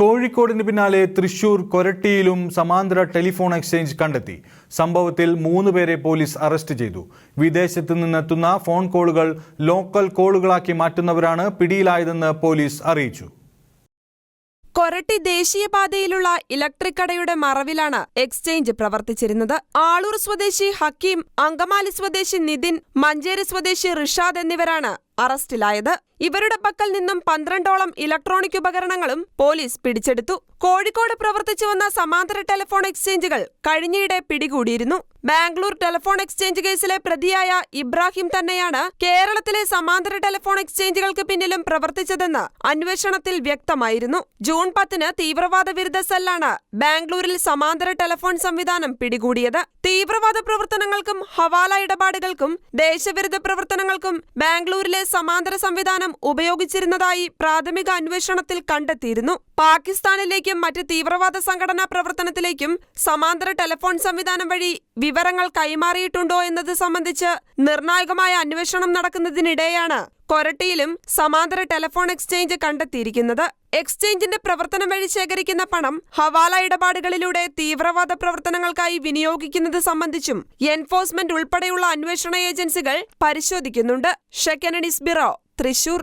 കോഴിക്കോടിന് പിന്നാലെ തൃശൂർ കൊരട്ടിയിലും സമാന്തര telephone exchange കണ്ടെത്തി. സംഭവത്തിൽ മൂന്ന് പേരെ പോലീസ് അറസ്റ്റ് ചെയ്തു. വിദേശത്ത് നിന്നെത്തുന്ന ഫോൺ കോളുകൾ ലോക്കൽ കോളുകളാക്കി മാറ്റുന്നവരാണ് പിടിയിലായതെന്ന് പോലീസ് അറിയിച്ചു. കൊരട്ടി ദേശീയപാതയിലുള്ള ഇലക്ട്രിക് കടയുടെ മറവിലാണ് എക്സ്ചേഞ്ച് പ്രവർത്തിച്ചിരുന്നത്. ആളൂർ സ്വദേശി ഹക്കീം അങ്കമാലി സ്വദേശി നിതിൻ മഞ്ചേരി സ്വദേശി റിഷാദ് എന്നിവരാണ് അറസ്റ്റിലായത്. ഇവരുടെ പക്കൽ നിന്നും പന്ത്രണ്ടോളം ഇലക്ട്രോണിക് ഉപകരണങ്ങളും പോലീസ് പിടിച്ചെടുത്തു. കോഴിക്കോട് പ്രവർത്തിച്ചു വന്ന സമാന്തര ടെലിഫോൺ എക്സ്ചേഞ്ചുകൾ കഴിഞ്ഞയിടെ പിടികൂടിയിരുന്നു. ബാംഗ്ലൂർ ടെലിഫോൺ എക്സ്ചേഞ്ച് കേസിലെ പ്രതിയായ ഇബ്രാഹിം തന്നെയാണ് കേരളത്തിലെ സമാന്തര ടെലിഫോൺ എക്സ്ചേഞ്ചുകൾക്ക് പിന്നിലും പ്രവർത്തിച്ചതെന്ന് അന്വേഷണത്തിൽ വ്യക്തമായിരുന്നു. ജൂൺ പത്തിന് തീവ്രവാദ വിരുദ്ധ സെല്ലാണ് ബാംഗ്ലൂരിൽ സമാന്തര ടെലിഫോൺ സംവിധാനം പിടികൂടിയത്. തീവ്രവാദ പ്രവർത്തനങ്ങൾക്കും ഹവാല ഇടപാടുകൾക്കും ദേശവിരുദ്ധ പ്രവർത്തനങ്ങൾക്കും ബാംഗ്ലൂരിലെ സമാന്തര സംവിധാനം ഉപയോഗിച്ചിരുന്നതായി പ്രാഥമിക അന്വേഷണത്തിൽ കണ്ടെത്തിയിരുന്നു. പാകിസ്ഥാനിലേക്കും മറ്റ് തീവ്രവാദ സംഘടനാ പ്രവർത്തനത്തിലേക്കും സമാന്തര ടെലിഫോൺ സംവിധാനം വഴി വിവരങ്ങൾ കൈമാറിയിട്ടുണ്ടോ എന്നത് സംബന്ധിച്ച് നിർണായകമായ അന്വേഷണം നടക്കുന്നതിനിടെയാണ് കൊരട്ടിയിലും സമാന്തര ടെലഫോൺ എക്സ്ചേഞ്ച് കണ്ടെത്തിയിരിക്കുന്നത്. എക്സ്ചേഞ്ചിന്റെ പ്രവർത്തനം വഴി ശേഖരിക്കുന്ന പണം ഹവാല ഇടപാടുകളിലൂടെ തീവ്രവാദ പ്രവർത്തനങ്ങൾക്കായി വിനിയോഗിക്കുന്നത് സംബന്ധിച്ചും എൻഫോഴ്സ്മെന്റ് ഉൾപ്പെടെയുള്ള അന്വേഷണ ഏജൻസികൾ പരിശോധിക്കുന്നുണ്ട്. ഷെക്കനഡിസ് ബ്യൂറോ തൃശൂർ.